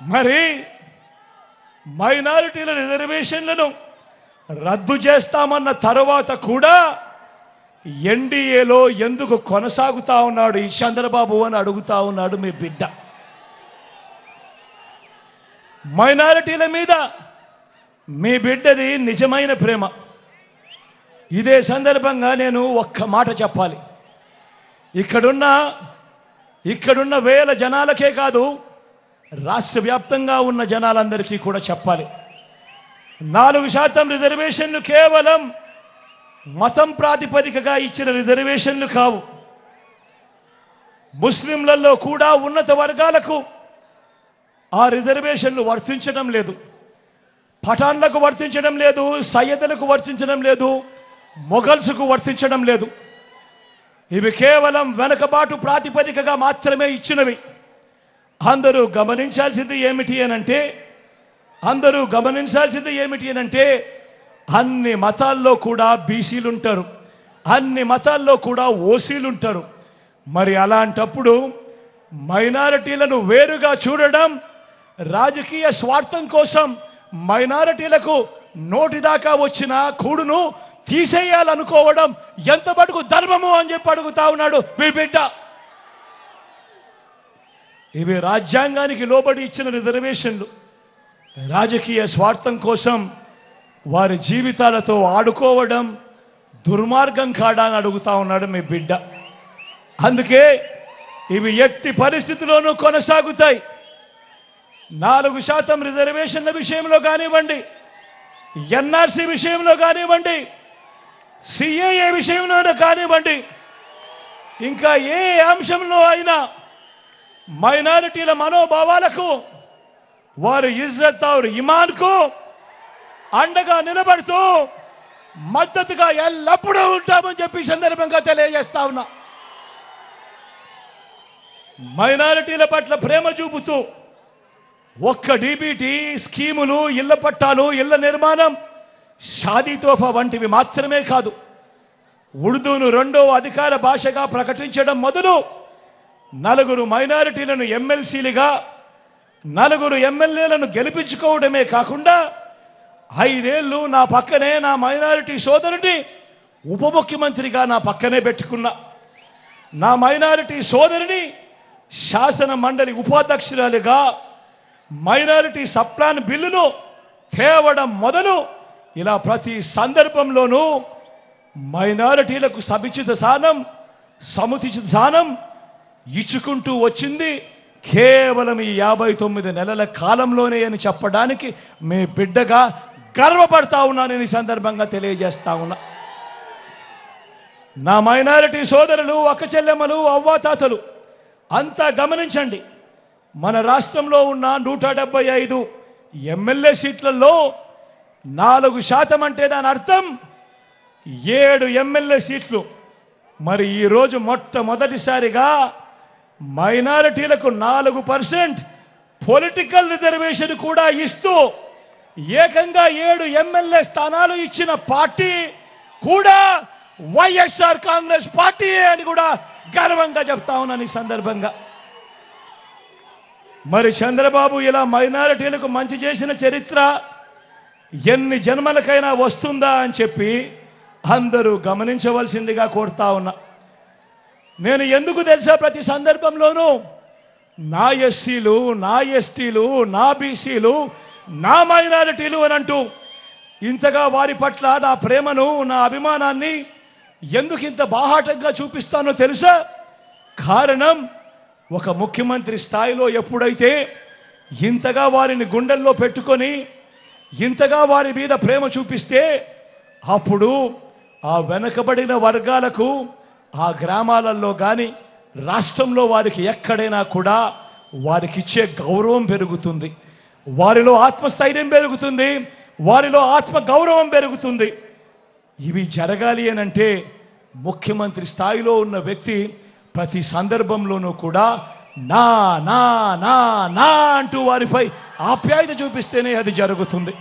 మరి మైనారిటీల రిజర్వేషన్లను రద్దు చేస్తామన్న తర్వాత కూడా ఎన్డీఏలో ఎందుకు కొనసాగుతా ఉన్నాడు ఈ చంద్రబాబు అని అడుగుతా ఉన్నాడు మీ బిడ్డ. మైనారిటీల మీద మీ బిడ్డది నిజమైన ప్రేమ. ఇదే సందర్భంగా నేను ఒక్క మాట చెప్పాలి. ఇక్కడున్న ఇక్కడున్న వేల జనాలకే కాదు రాష్ట్ర వ్యాప్తంగా ఉన్న జనాలందరికీ కూడా చెప్పాలి. నాలుగు శాతం రిజర్వేషన్లు కేవలం మతం ప్రాతిపదికగా ఇచ్చిన రిజర్వేషన్లు కావు. ముస్లింలలో కూడా ఉన్నత వర్గాలకు ఆ రిజర్వేషన్లు వర్తించడం లేదు. పఠాన్లకు వర్తించడం లేదు సయ్యదులకు వర్తించడం లేదు మొఘల్స్కు వర్తించడం లేదు. ఇవి కేవలం వెనకబాటు ప్రాతిపదికగా మాత్రమే ఇచ్చినవి. అందరూ గమనించాల్సింది ఏమిటి అనంటే అందరూ గమనించాల్సింది ఏమిటి అనంటే అన్ని మతాల్లో కూడా బీసీలు ఉంటారు అన్ని మతాల్లో కూడా ఓసీలు ఉంటారు మరి అలాంటప్పుడు మైనారిటీలను వేరుగా చూడడం రాజకీయ స్వార్థం కోసం మైనారిటీలకు నోటిదాకా వచ్చిన కూడును తీసేయాలనుకోవడం ఎంత మటుకు ధర్మము అని చెప్పి అడుగుతా ఉన్నాడు మీ బిడ్డ. ఇవి రాజ్యాంగానికి లోబడి ఇచ్చిన రిజర్వేషన్లు. రాజకీయ స్వార్థం కోసం వారి జీవితాలతో ఆడుకోవడం దుర్మార్గం కాడా అని అడుగుతా ఉన్నాడు మీ బిడ్డ. అందుకే ఇవి ఎట్టి పరిస్థితిలోనూ కొనసాగుతాయి. నాలుగు శాతం రిజర్వేషన్ల విషయంలో కానివ్వండి ఎన్ఆర్సీ విషయంలో కానివ్వండి సిఏఏ విషయంలో కానివ్వండి ఇంకా ఏ అంశంలో అయినా మైనారిటీల మనోభావాలకు వారి ఇజ్జత్ ఔర్ ఇమాన్కు అండగా నిలబడుతూ మద్దతుగా ఎల్లప్పుడూ ఉంటామని చెప్పి సందర్భంగా తెలియజేస్తా ఉన్నా. మైనారిటీల పట్ల ప్రేమ చూపుతూ ఒక్క డీబీటీ స్కీములు ఇళ్ళ పట్టాలు ఇళ్ళ నిర్మాణం షాదీ తోఫా వంటివి మాత్రమే కాదు. ఉర్దూను రెండో అధికార భాషగా ప్రకటించడం మొదలు నలుగురు మైనారిటీలను ఎమ్మెల్సీలుగా నలుగురు ఎమ్మెల్యేలను గెలిపించుకోవడమే కాకుండా ఐదేళ్ళు నా పక్కనే నా మైనారిటీ సోదరుని ఉప ముఖ్యమంత్రిగా నా పక్కనే పెట్టుకున్నా. నా మైనారిటీ సోదరిని శాసన మండలి ఉపాధ్యక్షురాలుగా మైనారిటీ సప్లాన్ బిల్లును తేవడం మొదలు ఇలా ప్రతి సందర్భంలోనూ మైనారిటీలకు సముచిత స్థానం సముచిత స్థానం ఇచ్చుకుంటూ వచ్చింది. కేవలం ఈ యాభై తొమ్మిది నెలల కాలంలోనే అని చెప్పడానికి మీ బిడ్డగా గర్వపడతా ఉన్నానని ఈ సందర్భంగా తెలియజేస్తా ఉన్నా. నా మైనారిటీ సోదరులు ఒక చెల్లెమ్మలు అవ్వాతాతలు అంతా గమనించండి. మన రాష్ట్రంలో ఉన్న నూట డెబ్బై ఐదు ఎమ్మెల్యే సీట్లలో నాలుగు శాతం అంటే దాని అర్థం ఏడు ఎమ్మెల్యే సీట్లు. మరి ఈరోజు మొట్టమొదటిసారిగా మైనారిటీలకు నాలుగు పర్సెంట్ పొలిటికల్ రిజర్వేషన్ కూడా ఇస్తూ ఏకంగా ఏడు ఎమ్మెల్యే స్థానాలు ఇచ్చిన పార్టీ కూడా వైఎస్ఆర్ కాంగ్రెస్ పార్టీ అని కూడా గర్వంగా చెప్తా ఉన్నాను ఈ సందర్భంగా. మరి చంద్రబాబు ఇలా మైనారిటీలకు మంచి చేసిన చరిత్ర ఎన్ని జన్మలకైనా వస్తుందా అని చెప్పి అందరూ గమనించవలసిందిగా కోరుతా ఉన్నా. నేను ఎందుకు తెలుసా ప్రతి సందర్భంలోనూ? నా ఎస్సీలు నా ఎస్టీలు నా బీసీలు నా మైనారిటీలు అని అంటూ ఇంతగా వారి పట్ల నా ప్రేమను నా అభిమానాన్ని ఎందుకు ఇంత బాహాటంగా చూపిస్తానో తెలుసా? కారణం ఒక ముఖ్యమంత్రి స్థాయిలో ఎప్పుడైతే ఇంతగా వారిని గుండెల్లో పెట్టుకొని ఇంతగా వారి మీద ప్రేమ చూపిస్తే అప్పుడు ఆ వెనకబడిన వర్గాలకు ఆ గ్రామాలలో కానీ రాష్ట్రంలో వారికి ఎక్కడైనా కూడా వారికి ఇచ్చే గౌరవం పెరుగుతుంది. వారిలో ఆత్మస్థైర్యం పెరుగుతుంది. వారిలో ఆత్మ గౌరవం పెరుగుతుంది. ఇవి జరగాలి అని అంటే ముఖ్యమంత్రి స్థాయిలో ఉన్న వ్యక్తి ప్రతి సందర్భంలోనూ కూడా నా నా నా నా అంటూ వారిపై ఆప్యాయత చూపిస్తేనే అది జరుగుతుంది.